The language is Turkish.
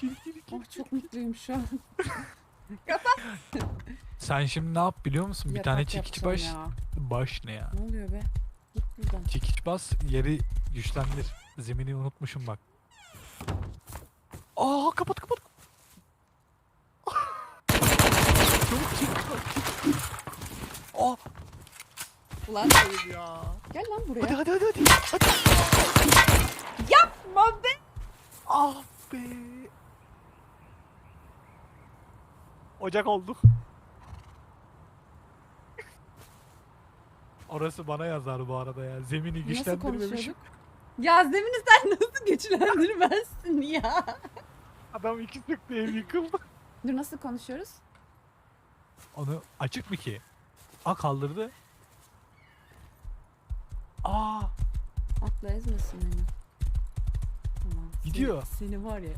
Gel. Oh çok mutluyum şu an. Sen şimdi ne yap biliyor musun? Bir tane Yatak çekiç yapacağım baş. ya. Baş ne ya? Ne oluyor be? Git buradan. Çekiç bas yeri güçlendir. Zemini unutmuşum bak. Aa kapat kapat. Çabuk çek. çek. Aa Ulan ya. gel lan Hadi buraya. hadi hadi hadi. hadi. Yapma be. Ah be. Ocak olduk. Orası bana yazar bu arada ya. Zemini Nasıl güçlendirmemişim. konuşuyorduk? Ya zemini sen nasıl güçlendirmezsin ya? Adam iki sıktı ev yıkıldı. Dur nasıl konuşuyoruz? Onu açık mı ki? A kaldırdı. Aa Atla ezmesin beni. Tamam. Gidiyor. Seni, seni var ya.